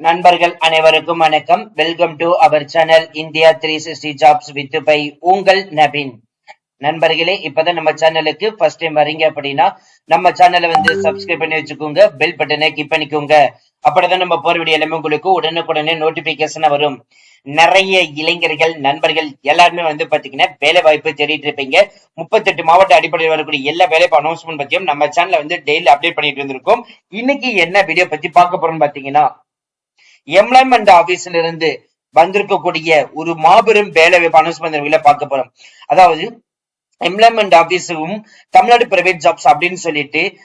நண்பர்கள் அனைவருக்கும் வணக்கம். Welcome to our channel India three sixty jobs with by உங்கள் நபின் நண்பர்களே இப்பதான் நம்ம சேனலுக்கு ஃபர்ஸ்ட் டைம் வரீங்க அப்படின்னா நம்ம சேனலை வந்து சப்ஸ்கிரைப் பண்ணி வச்சுக்கோங்க பெல் பட்டனை கிளிக் பண்ணிக்கோங்க. அப்படிதான் நம்ம போற வீடியோ எல்லாமே உங்களுக்கு உடனுக்குடனே நோட்டிபிகேஷன் வரும். நிறைய இளைஞர்கள் நண்பர்கள் எல்லாருமே வந்து பாத்தீங்கன்னா வேலை வாய்ப்பு தேடிட்டு இருப்பீங்க. முப்பத்தெட்டு மாவட்ட அடிப்படையில் வரக்கூடிய எல்லா வேலைப்பு அனௌன்ஸ்மெண்ட் பத்தியும் நம்ம சேனல்ல வந்து டெய்லி அப்டேட் பண்ணிட்டு இருந்திருக்கோம். இன்னைக்கு என்ன வீடியோ பத்தி பார்க்க போறோம்னு பாத்தீங்கன்னா எம்ப்ளாய்மெண்ட் ஆபீஸ்ல இருந்து வந்திருக்கக்கூடிய ஒரு மாபெரும் வேலை வாய்ப்பு அனௌன்ஸ்மெண்ட் பார்க்க போறோம். அதாவது எம்ப்ளாய்மெண்ட் ஆபீஸும் தமிழ்நாடு பிரைவேட் ஜாப்ஸ் அப்படின்னு சொல்லிட்டு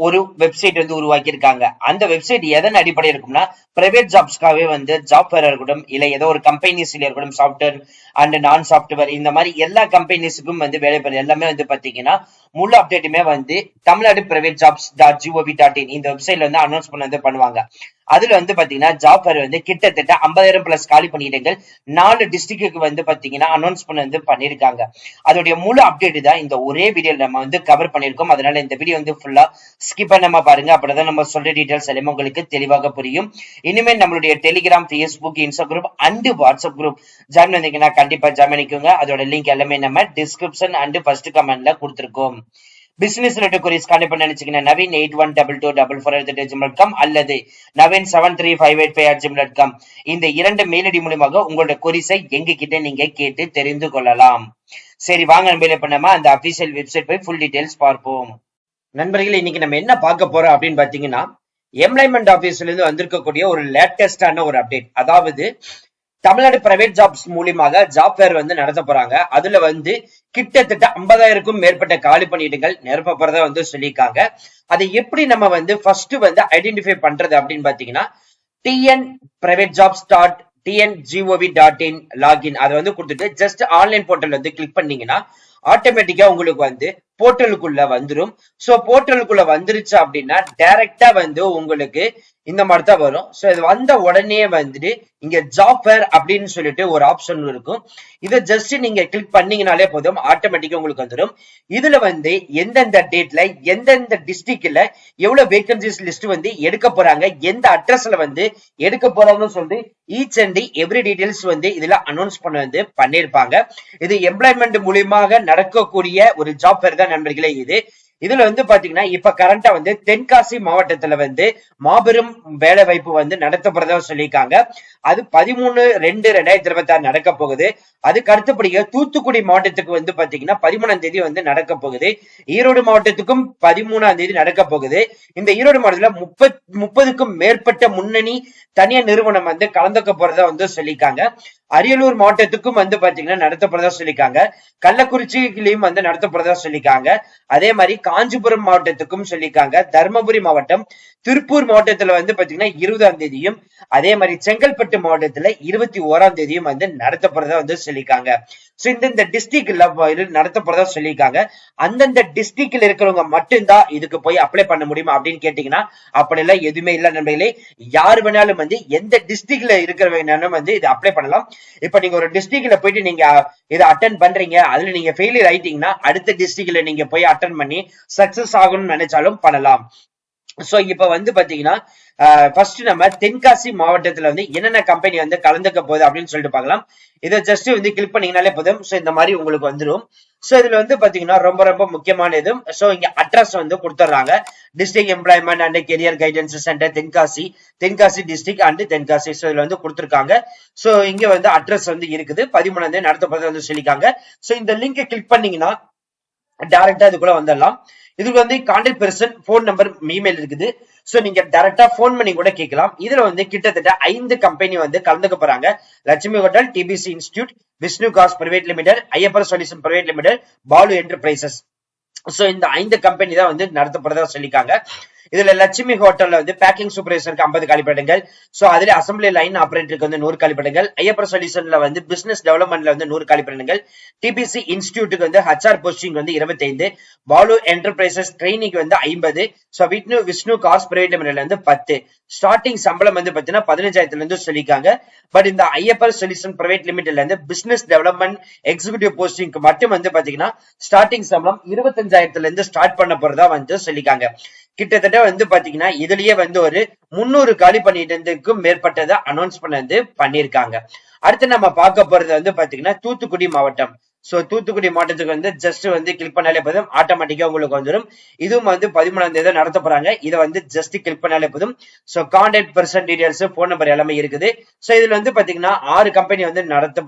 ஒரு வெப்சைட் வந்து உருவாக்கி இருக்காங்க அந்த வெப்சைட் எதன் அடிப்படையில் இருக்கும்னா பிரைவேட் ஜாப்ஸ்க்காகவே வந்து ஜாப் ஃபேர் இருக்கட்டும் இல்லை ஏதோ ஒரு கம்பெனிஸ்ல இருக்கட்டும் சாஃப்ட்வேர் அண்ட் நான் சாஃப்ட்வேர் இந்த மாதிரி எல்லா கம்பெனிஸுக்கும் வந்து வேலை பெற எல்லாமே வந்து பாத்தீங்கன்னா முழு அப்டேட்டுமே வந்து Tamil Nadu private jobs dot G O V dot in இந்த வெப்சைட்ல வந்து அனௌன்ஸ் பண்ண வந்து பண்ணுவாங்க. அதுல வந்து பாத்தீங்கன்னா ஜாப் ஃபேர் வந்து கிட்டத்தட்ட ஐம்பதாயிரம் பிளஸ் காலி பண்ணிட்டங்கள் நாலு டிஸ்ட்ரிக்ட்டுக்கு வந்து பாத்தீங்கன்னா அனௌன்ஸ் பண்ண வந்து பண்ணிருக்காங்க அதோடைய முழு அப்டேட் தான் இந்த ஒரே வீடியோ நம்ம வந்து கவர் பண்ணிருக்கோம் அதனால இந்த வீடியோ வந்து ஃபுல்லா ஸ்கிப் பண்ணாம பாருங்க. அப்படிதான் நம்ம சொல்ற டீட்டெயில்ஸ் எல்லாமே உங்களுக்கு தெளிவாக புரியும். இனிமேல் நம்மளுடைய Telegram Facebook Instagram and WhatsApp group join வந்தீங்கன்னா கண்டிப்பா ஜாயின் பண்ணிக்கோங்க. அதோட லிங்க் எல்லாமே நம்ம டிஸ்கிரிப்ஷன் அண்ட் ஃபர்ஸ்ட் கமெண்ட்ல கொடுத்துருக்கோம். பிசினஸ் ரிலேட்டட் குரீஸ் கான்டெக்ட் பண்ண நினைச்சீங்கன்னா Naveen eight one double two double four at dot com அல்லது Naveen seven three five eight five at gym dot com இந்த இரண்டு மெயிலடி மூலியமாக உங்களோட குறிஸை எங்க கிட்ட நீங்க கேட்டு தெரிந்து கொள்ளலாம். சரி வாங்க நம்ம இப்ப அந்த அபிஷியல் வெப்சைட் போய் ஃபுல் டீடைல்ஸ் பார்ப்போம். நண்பர்களே இன்னைக்கு நம்ம என்ன பார்க்க போறோம் அப்படின்னு பாத்தீங்கன்னா எம்ப்ளாய்மெண்ட் ஆபீஸ்ல இருந்து வந்திருக்கக்கூடிய ஒரு லேட்டஸ்டான ஒரு அப்டேட் அதாவது தமிழ்நாடு பிரைவேட் ஜாப்ஸ் மூலியமாக ஜாப் ஃபேர் வந்து நடத்த போறாங்க. அதுல வந்து கிட்டத்தட்ட ஐம்பதாயிரக்கும் மேற்பட்ட காலி பணியிடங்கள் நிரப்ப போறதா வந்து சொல்லியிருக்காங்க. அதை எப்படி நம்ம வந்து ஃபர்ஸ்ட் வந்து ஐடென்டிஃபை பண்றது அப்படின்னு பாத்தீங்கன்னா TN private jobs dot TNGOV dot in login அதை வந்து கொடுத்துட்டு ஜஸ்ட் ஆன்லைன் போர்ட்டல் வந்து கிளிக் பண்ணீங்கன்னா ஆட்டோமேட்டிக்கா உங்களுக்கு வந்து போர்ட்டலுக்குள்ள வந்துடும் ஸோ போர்ட்டலுக்குள்ள வந்துருச்சு அப்படின்னா டைரக்டா வந்து உங்களுக்கு இந்த மாதிரி தான் வரும். ஸோ இது வந்த உடனே வந்துட்டு இங்க ஜாப் ஃபேர் அப்படின்னு சொல்லிட்டு ஒரு ஆப்ஷன் இருக்கும். இதை ஜஸ்ட் நீங்க கிளிக் பண்ணீங்கனாலே போதும் ஆட்டோமேட்டிக்கா உங்களுக்கு வந்துடும் இதுல வந்து எந்தெந்த டேட்ல எந்தெந்த டிஸ்ட்ரிக்ட்ல எவ்வளவு வேகன்சிஸ் லிஸ்ட் வந்து எடுக்க போறாங்க எந்த அட்ரஸ்ல வந்து எடுக்க போறாங்கன்னு சொல்லிட்டு ஈச் அண்ட் எவ்ரி டீடைல்ஸ் வந்து இதுல அனௌன்ஸ் பண்ண வந்து பண்ணியிருப்பாங்க இது எம்ப்ளாய்மெண்ட் மூலியமாக நடக்கக்கூடிய ஒரு ஜாப் ஃபேர் தான் நண்பர்களே இது இதுல வந்து பாத்தீங்கன்னா இப்ப கரண்டா வந்து தென்காசி மாவட்டத்துல வந்து மாபெரும் வேலை வாய்ப்பு வந்து நடத்தப்படுறதா சொல்லியிருக்காங்க. அது பதிமூணு ரெண்டு ரெண்டாயிரத்தி இருபத்தி ஆறு நடக்க போகுது. அதுக்கு அடுத்தபடியாக தூத்துக்குடி மாவட்டத்துக்கு வந்து பாத்தீங்கன்னா பதிமூணாம் தேதி வந்து நடக்க போகுது. ஈரோடு மாவட்டத்துக்கும் பதிமூணாம் தேதி நடக்க போகுது. இந்த ஈரோடு மாவட்டத்துல முப்பத் முப்பதுக்கும் மேற்பட்ட முன்னணி தனியார் நிறுவனம் வந்து கலந்துக்க போறதா வந்து சொல்லியிருக்காங்க. அரியலூர் மாவட்டத்துக்கும் வந்து பாத்தீங்கன்னா நடத்தப்படுறதா சொல்லியிருக்காங்க. கள்ளக்குறிச்சியிலையும் வந்து நடத்தப்படுறதா சொல்லியிருக்காங்க. அதே மாதிரி காஞ்சிபுரம் மாவட்டத்துக்கும் சொல்லியிருக்காங்க. தருமபுரி மாவட்டம் திருப்பூர் மாவட்டத்துல வந்து பாத்தீங்கன்னா இருபதாம் தேதியும் அதே மாதிரி செங்கல்பட்டு மாவட்டத்துல இருபத்தி ஓராம் தேதியும் வந்து நடத்தப்படுறதா வந்து சொல்லியிருக்காங்க. இந்த இந்தந்த டிஸ்ட்ரிக்ட்ல நடத்தப்படுறதா சொல்லியிருக்காங்க. அந்தந்த டிஸ்ட்ரிக்ட்ல இருக்கிறவங்க மட்டும்தான் இதுக்கு போய் அப்ளை பண்ண முடியுமா அப்படின்னு கேட்டீங்கன்னா அப்படி எல்லாம் எதுவுமே இல்ல நண்பர்களே. யார் வேணாலும் வந்து எந்த டிஸ்ட்ரிக்ட்ல இருக்கிறவங்க வந்து இதை அப்ளை பண்ணலாம். இப்ப நீங்க ஒரு டிஸ்ட்ரிக்ட்ல போயிட்டு நீங்க இதை அட்டன் பண்றீங்க அதுல நீங்க ஃபெயிலியர் ஆயிட்டீங்கன்னா அடுத்த டிஸ்ட்ரிக்ட்ல நீங்க போய் அட்டன் பண்ணி சக்சஸ் ஆகணும்னு நினைச்சாலும் பண்ணலாம். சோ இப்ப வந்து பாத்தீங்கன்னா ஃபர்ஸ்ட் நம்ம தென்காசி மாவட்டத்துல வந்து என்னென்ன கம்பெனி வந்து கலந்துக்க போகுது அப்படின்னு சொல்லிட்டு பார்க்கலாம். இதை ஜஸ்ட் வந்து கிளிக் பண்ணீங்கனாலே போதும். சோ இந்த மாதிரி உங்களுக்கு வந்துடும் சோ இதுல வந்து பாத்தீங்கன்னா ரொம்ப ரொம்ப முக்கியமான இது ஸோ இங்க அட்ரஸ் வந்து கொடுத்துட்றாங்க district employment and career guidance centre Tenkasi. Tenkasi district and Tenkasi. So இதுல வந்து கொடுத்துருக்காங்க. சோ இங்க வந்து அட்ரஸ் வந்து இருக்குது. பதிமூணாம் தேதி நடத்தப்படுறது வந்து சொல்லியிருக்காங்க. ஸோ இந்த லிங்கை கிளிக் பண்ணீங்கன்னா டைரக்டா இதுக்குள்ள வந்துடலாம். இதுக்கு வந்து contact person phone number email இருக்குது. சோ நீங்க டைரக்டா போன் பண்ணி கூட கேட்கலாம். இதுல வந்து கிட்டத்தட்ட ஐந்து கம்பெனி வந்து கலந்துக்க போறாங்க. Lakshmi hotel DPC institute Vishnu gas private limited Ayyappar solution private limited Balu enterprises so இந்த ஐந்து கம்பெனி தான் வந்து நடத்தப்படுறதா சொல்லியிருக்காங்க. இதுல லட்சுமி ஹோட்டல்ல வந்து பேக்கிங் சூப்பர்வைசருக்கு ஐம்பது காலிப்படங்கள் சோ அதுல அசம்பிளி லைன் ஆபரேட்டருக்கு வந்து நூறு காலிப்படங்கள் ஐயப்பர் சொல்யூஷன்ல வந்து பிசினஸ் டெவலப்மெண்ட்ல வந்து நூறு காலிப்படங்கள் டிபிசி இன்ஸ்டியூட்டுக்கு வந்து ஹச்ஆர் போஸ்டிங் வந்து இருபத்தி ஐந்து பாலு என்டர்பிரைசஸ் ட்ரைனிங் வந்து ஐம்பது. So Vishnu Vishnu gas private லிமிடெட்ல வந்து பத்து. ஸ்டார்டிங் சம்பளம் வந்து பாத்தீங்கன்னா பதினஞ்சாயிரத்துல இருந்து சொல்லிக்காங்க பட் இந்த ஐயப்பர் சொல்யூஷன் பிரைவேட் லிமிடெட்ல இருந்து பிசினஸ் டெவலப்மெண்ட் எக்ஸிகூட்டிவ் போஸ்டிங்க்கு மட்டும் வந்து பாத்தீங்கன்னா ஸ்டார்டிங் சம்பளம் இருபத்தஞ்சாயிரத்துல இருந்து ஸ்டார்ட் பண்ண போறதா வந்து சொல்லிக்காங்க கிட்டத்தட்ட வந்து பாத்தீங்கன்னா இதுலயே வந்து ஒரு முன்னூறு காலி பணியிடத்துக்கும் மேற்பட்டதை அனௌன்ஸ் பண்ண வந்து பண்ணிருக்காங்க அடுத்து நம்ம பார்க்க போறது வந்து பாத்தீங்கன்னா தூத்துக்குடி மாவட்டம். சோ தூத்துக்குடி மாவட்டத்துக்கு வந்து ஜஸ்ட் வந்து கிளிக் பண்ணாலே போதும். ஆட்டோமேட்டிக்கா உங்களுக்கு வந்துடும் இதுவும் வந்து பதிமூணாம் தேதி நடத்த போறாங்க. இதை வந்து ஜஸ்ட் கிளிக் பண்ணாலே போதும். So contact person details phone number எல்லாமே இருக்குது. சோ இதுல வந்து பாத்தீங்கன்னா ஆறு கம்பெனி வந்து நடத்த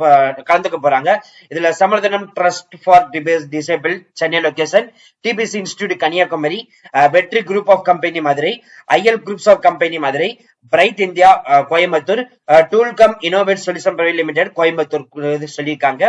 கலந்துக்க போறாங்க. இதுல Samarthanam trust for dBase disable Chennai location DPC institute Kanniyakumari Vetri group of company Madurai IL groups of company Madurai bright India Coimbatore Toolcom innovate solution private limited Coimbatore சொல்லியிருக்காங்க.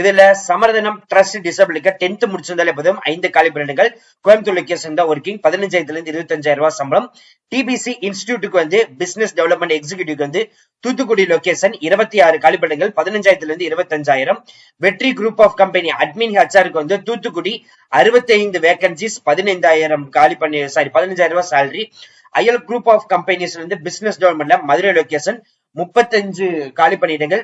இதுல சமரதனம் ட்ரஸ்ட் டிசபிளுக்கு டென்த் முடிச்சிருந்தாலே போதும். ஐந்து காலி பிரிண்டுகள் கோயம்புத்தூர் லொகேஷன் தான் working பதினஞ்சாயிரத்துல இருந்து இருபத்தஞ்சாயிரம் ரூபாய் சம்பளம். டிபிசி இன்ஸ்டிடியூட்டுக்கு வந்து பிசினஸ் டெவலப்மெண்ட் எக்ஸிகியூட்டிவ் வந்து தூத்துக்குடி லொகேஷன் இருபத்தி ஆறு காலிப்படங்கள் பதினஞ்சாயிரத்துல இருந்து இருபத்தஞ்சாயிரம். Vetri group of company admin ஹச்ஆருக்கு வந்து தூத்துக்குடி அறுபத்தி ஐந்து வேகன்சிஸ் பதினைந்தாயிரம் காலி பண்ணி சாரி பதினஞ்சாயிரம் ரூபாய் சேலரி ஐஎல் குரூப் ஆஃப் கம்பெனிஸ்ல இருந்து பிசினஸ் டெவலப்மெண்ட்ல மதுரை லொகேஷன் முப்பத்தஞ்சு காலி பணியிடங்கள்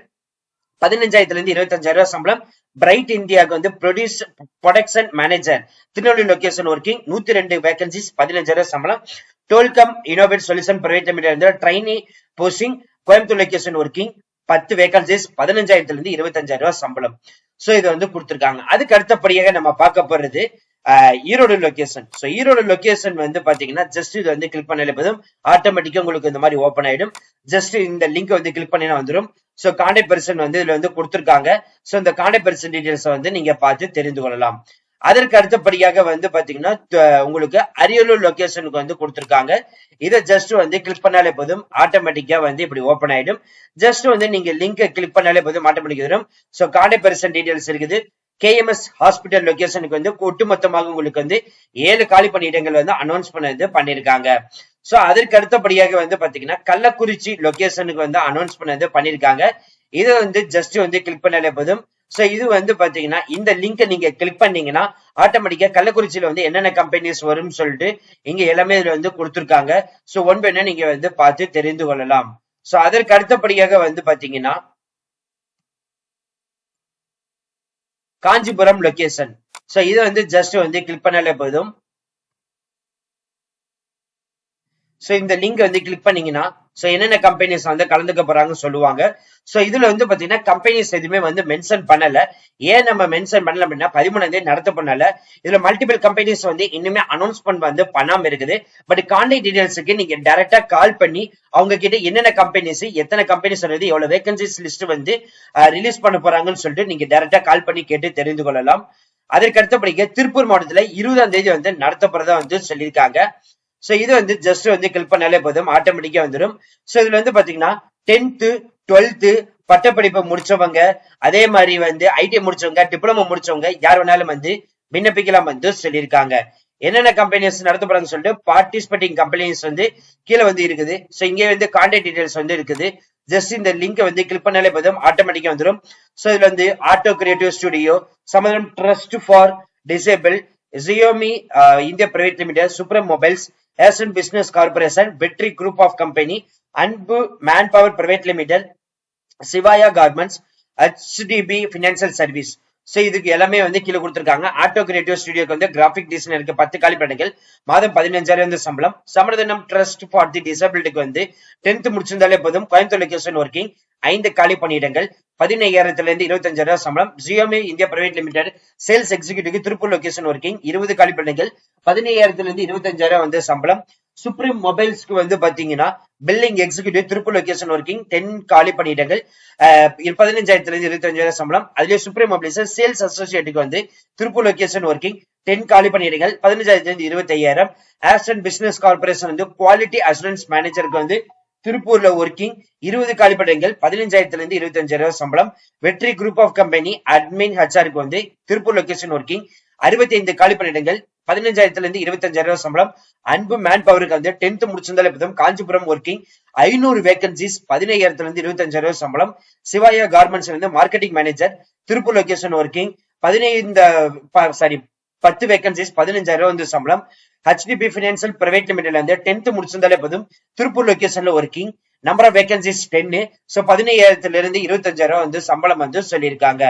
பதினஞ்சாயிரத்துல இருந்து இருபத்தஞ்சாயிரம் ரூபாய் சம்பளம். பிரைட் இந்தியாவுக்கு வந்து produce production manager Tirunelveli location working நூத்தி ரெண்டு வேகன்சிஸ் பதினஞ்சாயிரம் சம்பளம். Tolcom innovate solution private limited trainee posting Coimbatore location working பத்து வேகன்சிஸ் பதினஞ்சாயிரத்துல இருந்து இருபத்தஞ்சாயிரம் ரூபாய் சம்பளம். சோ இதை வந்து கொடுத்திருக்காங்க. அதுக்கு அடுத்தபடியாக நம்ம பார்க்க போறது Erode location so Erode location வந்து பாத்தீங்கன்னா ஜஸ்ட் இது வந்து கிளிக் பண்ணாலே போதும். ஆட்டோமேட்டிக்காக உங்களுக்கு இந்த மாதிரி ஓப்பன் ஆயிடும். ஜஸ்ட் இந்த லிங்க் வந்து கிளிக் பண்ணினா வந்துடும் சோ கான்டாக்ட் பர்சன் வந்து இதுல வந்து கொடுத்துருக்காங்க. ஸோ இந்த கான்டாக்ட் பர்சன் டீட்டெயில்ஸை வந்து நீங்க பார்த்து தெரிந்து கொள்ளலாம். அதற்கு அடுத்தபடியாக வந்து பாத்தீங்கன்னா உங்களுக்கு அரியலூர் லொகேஷனுக்கு வந்து கொடுத்துருக்காங்க. இதை ஜஸ்ட் வந்து கிளிக் பண்ணாலே போதும். ஆட்டோமேட்டிக்கா வந்து இப்படி ஓப்பன் ஆயிடும். ஜஸ்ட் வந்து நீங்க லிங்கை கிளிக் பண்ணாலே போதும். ஆட்டோமேட்டிக் வரும் சோ கான்டாக்ட் பர்சன் டீடைல்ஸ் இருக்குது. கேஎம்எஸ் ஹாஸ்பிட்டல் லொகேஷனுக்கு வந்து ஒட்டுமொத்தமாக உங்களுக்கு வந்து ஏழு காலி பணியிடங்கள் வந்து அனௌன்ஸ் பண்ணது பண்ணிருக்காங்க. சோ அதற்கு அடுத்தபடியாக வந்து பாத்தீங்கன்னா கள்ளக்குறிச்சி லொகேஷனுக்கு வந்து அனௌன்ஸ் பண்ணது பண்ணிருக்காங்க. இதை வந்து ஜஸ்ட் வந்து கிளிக் பண்ணாலே போதும். சோ இது வந்து பாத்தீங்கன்னா இந்த லிங்கை நீங்க கிளிக் பண்ணீங்கன்னா ஆட்டோமேட்டிக்கா கள்ளக்குறிச்சியில வந்து என்னென்ன கம்பெனிஸ் வரும்னு சொல்லிட்டு இங்க எல்லாமே இதுல வந்து கொடுத்துருக்காங்க. சோ ஒன் பை நீங்க வந்து பார்த்து தெரிந்து கொள்ளலாம். சோ அதற்கு அடுத்தபடியாக வந்து பாத்தீங்கன்னா காஞ்சிபுரம் லொகேஷன் சோ இது வந்து ஜஸ்ட் வந்து கிளிக் பண்ணாலே போதும். சோ இந்த லிங்க் வந்து கிளிக் பண்ணீங்கன்னா சோ என்னென்ன கம்பெனிஸ் வந்து கலந்துக்க போறாங்கன்னு சொல்லுவாங்க. சோ இதுல வந்து பாத்தீங்கன்னா கம்பெனிஸ் எதுவுமே வந்து மென்ஷன் பண்ணல. ஏன் நம்ம மென்ஷன் பண்ணல அப்படின்னா பதிமூணாம் தேதி நடத்த பண்ணல இதுல மல்டிபிள் கம்பெனிஸ் வந்து இன்னுமே அனௌன்ஸ்மெண்ட் வந்து பண்ணாம இருக்குது. பட் கான்டாக்ட் டீடைல்ஸுக்கு நீங்க டைரக்டா கால் பண்ணி அவங்க கிட்ட என்னென்ன கம்பெனிஸ் எத்தனை கம்பெனிஸ் வருது எவ்வளவு வேகன்சிஸ் லிஸ்ட் வந்து ரிலீஸ் பண்ண போறாங்கன்னு சொல்லிட்டு நீங்க டைரக்டா கால் பண்ணி கேட்டு தெரிந்து கொள்ளலாம். அதற்கு அடுத்தபடிக்க திருப்பூர் மாவட்டத்துல இருபதாம் தேதி வந்து நடத்த போறதா வந்து சொல்லியிருக்காங்க. ஸோ இது வந்து ஜஸ்ட் வந்து கிளிக் பண்ணாலே போதும். ஆட்டோமேட்டிக்கா வந்துடும் ஸோ இதுல வந்து பாத்தீங்கன்னா டென்த்து டுவெல்த்து பட்டப்படிப்பை முடிச்சவங்க அதே மாதிரி வந்து ஐடி முடிச்சவங்க டிப்ளமோ முடிச்சவங்க யார் வேணாலும் வந்து விண்ணப்பிக்கலாம் வந்து சொல்லியிருக்காங்க. என்னென்ன கம்பெனிஸ் நடத்த போறாங்கன்னு சொல்லிட்டு பார்ட்டிசிபேட்டிங் கம்பெனிஸ் வந்து கீழே வந்து இருக்குது. ஸோ இங்கே வந்து கான்டாக்ட் டீடைல்ஸ் வந்து இருக்குது. ஜஸ்ட் இந்த லிங்கை வந்து கிளிக் பண்ணாலே போதும். ஆட்டோமேட்டிக்காக வந்துடும் ஸோ இதுல வந்து auto creative studio Samatham trust for disable Xiaomi India private limited Supreme mobiles Aston Business Corporation, Betri Group of Company, Anbu Manpower Private Limited, Sivaya Garments, HDB Financial Service. So இதுக்கு எல்லாமே வந்து கீழே கொடுத்துருக்காங்க. Auto creative ஸ்டுடியோக்கு வந்து graphic டிசைனருக்கு பத்து காலி பணிகள் மாதம் பதினஞ்சாயிரம் வந்து சம்பளம். சமரதனம் ட்ரஸ்ட் ஃபார் தி டிசபிலிட்டிக்கு வந்து டென்த் முடிச்சிருந்தாலே போதும். கோயம்புத்தூர் லொகேஷன் ஒர்க்கிங் ஐந்து காலி பணியிடங்கள். பதினையாயிரத்துல இருந்து இருபத்தஞ்சாயிரம் சம்பளம். Xiaomi India private limited sales executive Tiruppur location working இருபது காலி பணிகள் பதினையாயிரத்துல இருந்து இருபத்தஞ்சாயிரம் வந்து சம்பளம். சுப்ரீம் மொபைல்ஸ்க்கு வந்து பாத்தீங்கன்னா billing executive Tiruppur location working ten காலி பணியிடங்கள் பதினஞ்சாயிரத்துல இருந்து இருபத்தஞ்சாயிரம் சம்பளம். அதுலயே சுப்ரீம் மொபைல்ஸ் சேல்ஸ் அசோசியேட்டுக்கு வந்து திருப்பூர் லொகேஷன் ஒர்க்கிங் டென் காலி பணியிடங்கள் பதினஞ்சாயிரத்துல இருந்து இருபத்தி ஐயாயிரம் ஆஸ்டன் பிசினஸ் கார்பரேஷன் வந்து குவாலிட்டி அசூரன்ஸ் மேனேஜருக்கு வந்து திருப்பூர்ல ஒர்க்கிங் இருபது காலிப்படங்கள் பதினஞ்சாயிரத்துல இருந்து இருபத்தஞ்சாயிரம் சம்பளம். Vetri group of company admin ஹச்ஆருக்கு வந்து திருப்பூர் லொகேஷன் ஒர்க்கிங் அறுபத்தி ஐந்து காலிப்பணியிடங்கள் பதினஞ்சாயிரத்துல இருந்து இருபத்தஞ்சாயிரம் சம்பளம். அன்பு மேன் பவருக்கு வந்து டென்த் முடிச்சிருந்தாலே போதும். காஞ்சிபுரம் ஒர்க்கிங் ஐநூறு வேகன்சிஸ் பதினையாயிரத்துல இருந்து இருபத்தஞ்சாயிரம் சம்பளம். சிவாயா கார்மெண்ட்ஸ் வந்து marketing manager Tiruppur location working பதினைந்து சாரி பத்து வேகன்சிஸ் பதினஞ்சாயிரம் வந்து சம்பளம். ஹெச்டிபி பினான்சியல் பிரைவேட் லிமிடெட்ல வந்து டென்த் முடிச்சிருந்தாலே போதும். திருப்பூர் லொகேஷன்ல ஒர்க்கிங் நம்பர் ஆஃப் வேகன்சிஸ் டென்னு ஸோ பதினையாயிரத்துல இருந்து இருபத்தஞ்சாயிரம் வந்து சம்பளம் வந்து சொல்லியிருக்காங்க.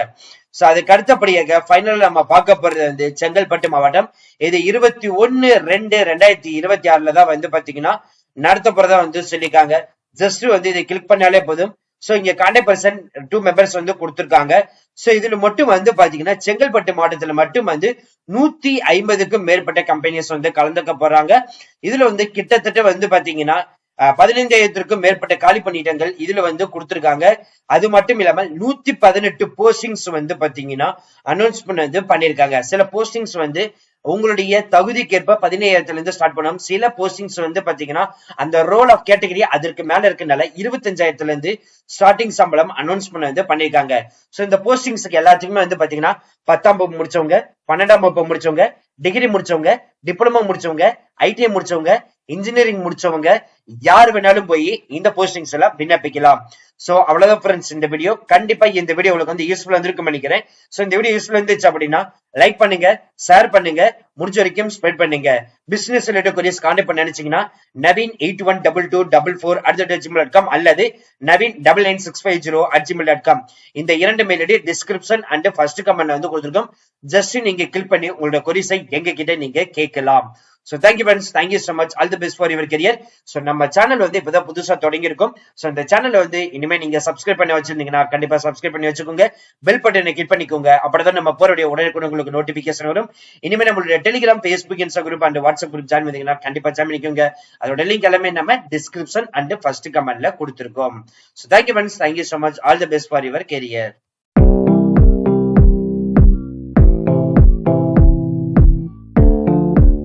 ஸோ அதுக்கு அடுத்தபடியாக ஃபைனல் நம்ம பார்க்க போறது வந்து செங்கல்பட்டு மாவட்டம். இது இருபத்தி ஒன்னு ரெண்டு ரெண்டாயிரத்தி இருபத்தி ஆறுல தான் வந்து பாத்தீங்கன்னா நடத்த போறதா வந்து சொல்லியிருக்காங்க. ஜஸ்ட் வந்து இதை கிளிக் பண்ணாலே போதும். ஸோ இங்க கான்டாக்ட் பர்சன் டூ மெம்பர்ஸ் வந்து கொடுத்துருக்காங்க. ஸோ இதுல மட்டும் வந்து பாத்தீங்கன்னா செங்கல்பட்டு மாவட்டத்துல மட்டும் வந்து நூத்தி ஐம்பதுக்கும் மேற்பட்ட கம்பெனிஸ் வந்து கலந்துக்க போறாங்க. இதுல வந்து கிட்டத்தட்ட வந்து பாத்தீங்கன்னா பதினைந்தாயிரத்திற்கும் மேற்பட்ட காலி பணியிடங்கள் இதுல வந்து கொடுத்திருக்காங்க. அது மட்டும் இல்லாமல் நூத்தி பதினெட்டு போஸ்டிங்ஸ் வந்து பாத்தீங்கன்னா அனௌன்ஸ்மெண்ட் வந்து பண்ணிருக்காங்க சில போஸ்டிங்ஸ் வந்து உங்களுடைய தகுதிக்கேற்ப பதினையாயிரத்துல இருந்து ஸ்டார்ட் பண்ணோம் சில போஸ்டிங்ஸ் வந்து பாத்தீங்கன்னா அந்த ரோல் ஆஃப் கேட்டகரி அதற்கு மேல இருக்கனால இருபத்தஞ்சாயிரத்துல இருந்து ஸ்டார்டிங் சம்பளம் அனௌன்ஸ்மெண்ட் வந்து பண்ணிருக்காங்க சோ இந்த போஸ்டிங்ஸ்க்கு எல்லாத்துக்குமே வந்து பாத்தீங்கன்னா பத்தாம் வகுப்பு முடிச்சவங்க பன்னெண்டாம் வகுப்பு முடிச்சவங்க டிகிரி முடிச்சவங்க டிப்ளமோ முடிச்சவங்க ஐடிஐ முடிச்சவங்க இன்ஜினியரிங் முடிச்சவங்க யார் வேணாலும் போய் இந்த போஸ்டிங்ஸ் எல்லாம் விண்ணப்பிக்கலாம். சோ அவ்வளவுதான் ஃப்ரெண்ட்ஸ் இந்த வீடியோ கண்டிப்பா இந்த வீடியோ உங்களுக்கு வந்து யூஸ்ஃபுல் இருந்திருக்கும் நினைக்கிறேன். சோ இந்த வீடியோ யூஸ்ஃபுல் இருந்துச்சு அப்படின்னா லைக் பண்ணுங்க ஷேர் பண்ணுங்க. முடிஞ்ச வரைக்கும் ஸ்ப்ரெட் பண்ணுங்க. பிசினஸ் ரிலேட்டட் கொரியர்ஸ் கான்டாக்ட் பண்ண நினைச்சீங்கன்னா Naveen eight one double two double four at gmail dot com அல்லது Naveen double nine six five zero at gmail dot com இந்த இரண்டு mail ID description and first comment வந்து கொடுத்துருக்கோம். Just நீங்க click பண்ணி உங்களோட கொரிஸை எங்க கிட்ட நீங்க கேட்கலாம். So thank you friends thank you so much all the best for your career so நம்ம சேனல் வந்து இப்போதான் புதுசாக தொடங்கியிருக்கும். ஸோ சோ இந்த சேனல் வந்து இனிமே நீங்க சப்ஸ்கிரைப் பண்ணி வச்சிருந்தீங்கன்னா கண்டிப்பாக சப்ஸ்கிரைப் பண்ணி வச்சுக்கோங்க. பெல் பட்டனை கிளிக் பண்ணிக்கோங்க. அப்பதான் நம்ம போறோடைய உடனுக்குடன் உங்களுக்கு நோட்டிஃபிகேஷன் வரும். இனிமே நம்மளுடைய Telegram Facebook Insta group and WhatsApp group join பண்ணீங்கன்னா கண்டிப்பா ஜாயின் பண்ணிக்கோங்க. அதோட லிங்க் எல்லாமே நம்ம டிஸ்கிரிப்ஷன் அண்ட் ஃபர்ஸ்ட் கமெண்ட்ல கொடுத்துருக்கோம். So thank you friends thank you so much all the best for your career